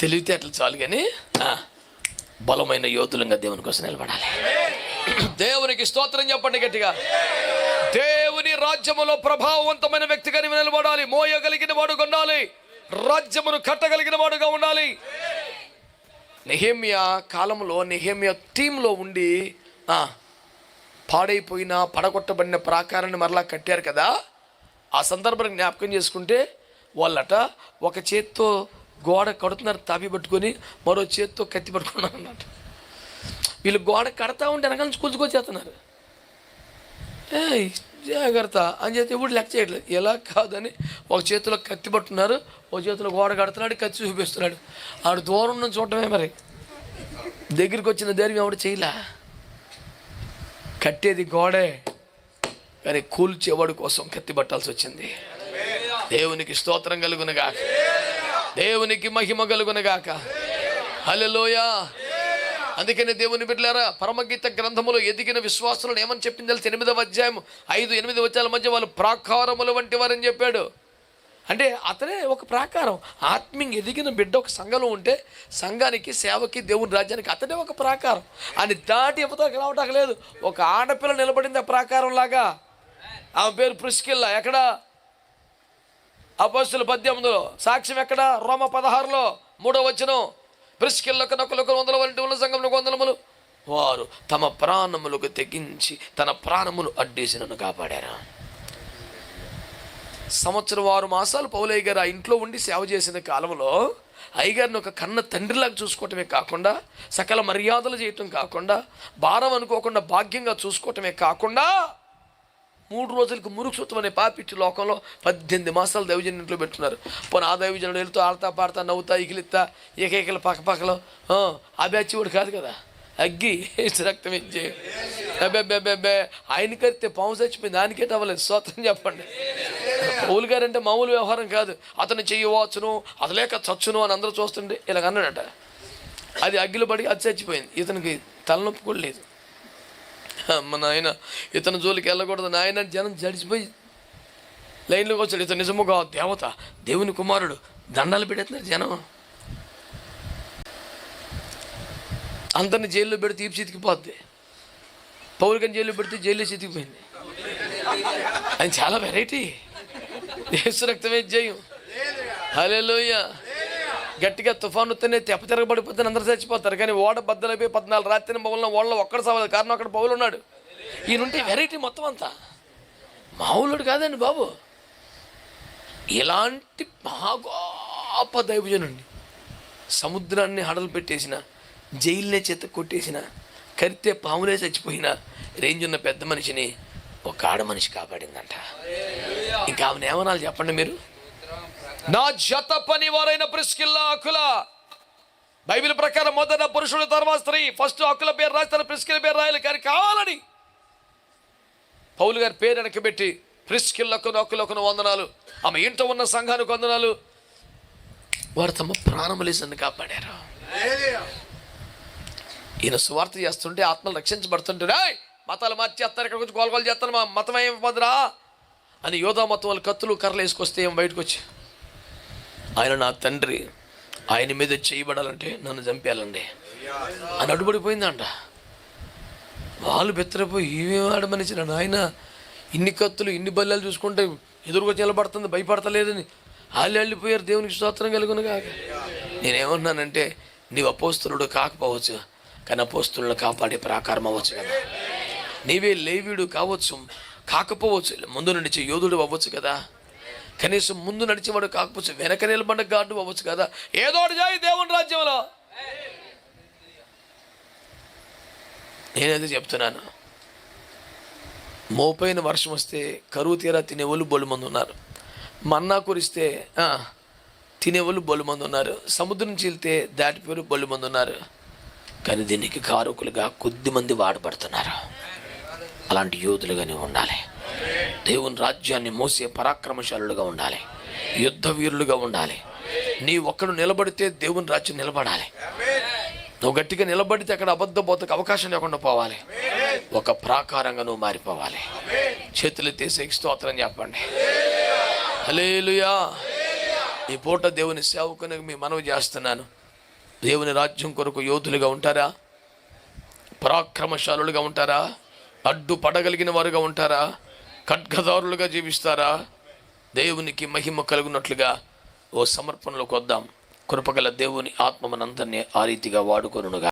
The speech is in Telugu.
తెలివితేటలు చాలు కానీ బలమైన యోధులంగా దేవుని కోసం నిలబడాలి. దేవునికి స్తోత్రం చెప్పండి గట్టిగా. దేవుని రాజ్యములో ప్రభావవంతమైన వ్యక్తిగా నిలబడాలి. మోయగలిగిన వాడుగా ఉండాలి. రాజ్యమును కట్టగలిగిన వాడుగా ఉండాలి. నెహేమియా కాలంలో నెహేమియా టీంలో ఉండి పాడైపోయిన పడగొట్టబడిన ప్రాకారాన్ని మరలా కట్టారు కదా. ఆ సందర్భాన్ని జ్ఞాపకం చేసుకుంటే వాళ్ళట ఒక చేత్తో గోడ కడుతున్నారు తాపి పట్టుకొని మరో చేతితో కత్తి పట్టుకున్నారు అన్నమాట వీళ్ళు గోడ కడతా ఉంటే వెనకాల నుంచి కూల్చుకొచ్చేస్తున్నారు ఏ జాగ్రత్త. అని చెప్పి ఇప్పుడు లెక్క చేయట్లేదు. ఎలా కాదని ఒక చేతిలో కత్తి పట్టున్నారు ఒక చేతిలో గోడ కడుతున్నాడు కత్తి చూపిస్తున్నాడు. ఆడు దూరం నుంచి చూడటమే మరి. దగ్గరికి వచ్చిన ధైర్యం ఎవడు చేయలే? కట్టేది గోడే. కానీ కూల్చేవాడి కోసం కత్తి పట్టాల్సి వచ్చింది. దేవునికి స్తోత్రం కలుగునగా దేవునికి మహిమ కలుగునగాక. హలోయా అందుకనే దేవుని బిడ్డలారా పరమగీత గ్రంథములో ఎదిగిన విశ్వాసులను ఏమని చెప్పింది తెలిసి? ఎనిమిదవ అధ్యాయం ఐదు ఎనిమిది వచ్చాల మధ్య వాళ్ళు ప్రాకారముల వంటి వారని చెప్పాడు. అంటే అతనే ఒక ప్రాకారం. ఆత్మీయ ఎదిగిన బిడ్డ ఒక సంఘంలో ఉంటే సంఘానికి సేవకి దేవుని రాజ్యానికి అతనే ఒక ప్రాకారం. అని దాటి యువతకు రావటం లేదు. ఒక ఆడపిల్ల నిలబడింది ఆ ప్రాకారం లాగా ఆమె పేరు ప్రిస్కిల్లా. ఎక్కడ? అపోస్తుల పద్దెనిమిదిలో సాక్ష్యం ఎక్కడ? రోమ పదహారులో మూడో వచనం. ప్రిస్కిల్లకు నొక్కలకు వందల వంటి ఉన్న సంఘంలో వందలములు వారు తమ ప్రాణములకు తెగించి తన ప్రాణములు అడ్డేసి నన్ను కాపాడారు? సంవత్సరం ఆరు మాసాలు పౌలయ్య గారు ఆ ఇంట్లో ఉండి సేవ చేసిన కాలంలో అయ్యగారిని ఒక కన్న తండ్రిలాగా చూసుకోవటమే కాకుండా సకల మర్యాదలు చేయటం కాకుండా భారం అనుకోకుండా భాగ్యంగా చూసుకోవటమే కాకుండా మూడు రోజులకు మురుక్షుత్వం అనే పాపిట్టి లోకంలో పద్దెనిమిది మాసాలు దైవజన్ ఇంట్లో పెట్టున్నారు. పోనీ ఆ దైవజనుడు వెళ్తూ ఆడతా పాడతా నవ్వుతా ఇగిలిత్తా ఏకైకల పక్కపక్కలో ఆ, ఆ కూడా కాదు కదా? అగ్గి రక్తం ఇచ్చే. అబ్బే ఆయన కడితే పాము చచ్చిపోయింది దానికేట అవ్వలేదు స్వతం చెప్పండి. పౌలు గారు అంటే మామూలు వ్యవహారం కాదు. అతను చెయ్యవచ్చును అతలేక చచ్చును అని అందరూ చూస్తుండే ఇలాగ అన్నాడట. అది అగ్గిలో పడి అది చచ్చిపోయింది. ఇతనికి తలనొప్పి కూడా లేదు. మా నాయన ఇతను జోలికి వెళ్ళకూడదు. నాయన జనం జడిచిపోయి లైన్లోకి వచ్చాడు. ఇతను నిజముగా దేవత దేవుని కుమారుడు. దండాలు పెడుతున్నారు జనం. అందరిని జైల్లో పెడితే తీపి చితికిపోద్ది. పౌరికని జైల్లో పెడితే జైల్లో చితికిపోయింది. అది చాలా వెరైటీ దేశ రక్తమే జయం. హలోయ గట్టిగా తుఫాను వస్తేనే తెప్ప తిరగబడిపోతే అందరూ చచ్చిపోతారు. కానీ ఓడ బద్దలైపోయి పద్నాలుగు రాత్రి పౌల్లో ఓళ్ళ ఒక్కడ సవాలి. కారణం అక్కడ పౌలు ఉన్నాడు. ఈయనుంటే వెరైటీ మొత్తం అంతా. మామూలుడు కాదండి బాబు. ఇలాంటి మహాగోప దైవజనుండి సముద్రాన్ని హడలు పెట్టేసిన జైల్నే చేత కొట్టేసిన కరితే పాములే చచ్చిపోయిన రేంజ్ ఉన్న పెద్ద మనిషిని ఒక ఆడ మనిషి కాపాడిందంట. ఇంకా ఆమె ఏమనాలి చెప్పండి మీరు? నా జత పని వారైన ప్రిస్కిల్లా అకుల బైబిల్ ప్రకారం మొదట పురుషుడు తర్వాత స్త్రీ. ఫస్ట్ అకుల పేరు రాస్తారు ప్రిస్కిల్ పేరు రాయాలి కానీ కావాలని. పౌలు గారి పేరు వెనకబెట్టి ప్రిస్కిల్లకు నొక్కులకు వందనాలు. ఆమె ఇంట ఉన్న సంఘానికి వందనాలు. వారు తమ ప్రాణములేసన్ని కాపాడారు. ఈయన సువార్త చేస్తుంటే ఆత్మలు రక్షించబడుతుంటే మతాలు మార్చేస్తారు ఇక్కడ కొంచెం గోలగోలు చేస్తాను మా మతం ఏం పదరా? అని యోధా మతం వాళ్ళు కత్తులు కర్రలు వేసుకొస్తే ఏం బయటకు వచ్చి ఆయన నా తండ్రి. ఆయన మీద చేయబడాలంటే నన్ను చంపేయాలండి. అని అడ్డుపడిపోయిందంట. వాళ్ళు బెత్తరపోయి ఏమేమి మనిషి ఆయన ఇన్ని కత్తులు ఇన్ని బల్లాలు చూసుకుంటే ఎదురుకొచ్చి నిలబడుతుంది భయపడతలేదని వాళ్ళు వెళ్ళిపోయారు దేవునికి స్తోత్రం కలుగును కాక నేనేమన్నానంటే నీవు అపోస్తులుడు కాకపోవచ్చు కానీ అపోస్తులను కాపాడే ప్రాకారం అవ్వచ్చు కదా. నీవే లేవీడు కావచ్చు కాకపోవచ్చు ముందు నుండి యోధుడు అవ్వచ్చు కదా. కనీసం ముందు నడిచేవాడు కాకపోతే వెనక నిలబడిన గాడు అవ్వచ్చు కదా. ఏదో ఒకటి చేయి దేవుని రాజ్యంలో. నేనైతే చెప్తున్నాను? మోపైన వర్షం వస్తే కరువు తీరా తినేవాళ్ళు బొలుమంది ఉన్నారు. మన్నా కురిస్తే తినేవాళ్ళు బొలుమంది ఉన్నారు. సముద్రం చీలితే దాటిపోయి బొలుమంది ఉన్నారు. కానీ దీనికి కారకులుగా కొద్దిమంది వాడబడుతున్నారు. అలాంటి యోధులుగానే ఉండాలి. దేవుని రాజ్యాన్ని మోసే పరాక్రమశాలుడుగా ఉండాలి. యుద్ధ వీరులుగా ఉండాలి. నీ ఒక్కడు నిలబడితే దేవుని రాజ్యం నిలబడాలి. నువ్వు గట్టిగా నిలబడితే అక్కడ అబద్ధ బోతకు అవకాశం లేకుండా పోవాలి. ఒక ప్రాకారంగా నువ్వు మారిపోవాలి. చేతులు తీసే స్తోత్రం చెప్పండి. హలేలుయా ఈ పూట దేవుని సేవకుని మీ మనవి చేస్తున్నాను. దేవుని రాజ్యం కొరకు యోధులుగా ఉంటారా? పరాక్రమశాలులుగా ఉంటారా? అడ్డు పడగలిగిన వారుగా ఉంటారా? ఖడ్గదారులుగా జీవిస్తారా? దేవునికి మహిమ కలుగునట్లుగా ఓ సమర్పణలోకి వద్దాం. కృపగల దేవుని ఆత్మ మనందరినీ ఆ రీతిగా వాడుకొనుగా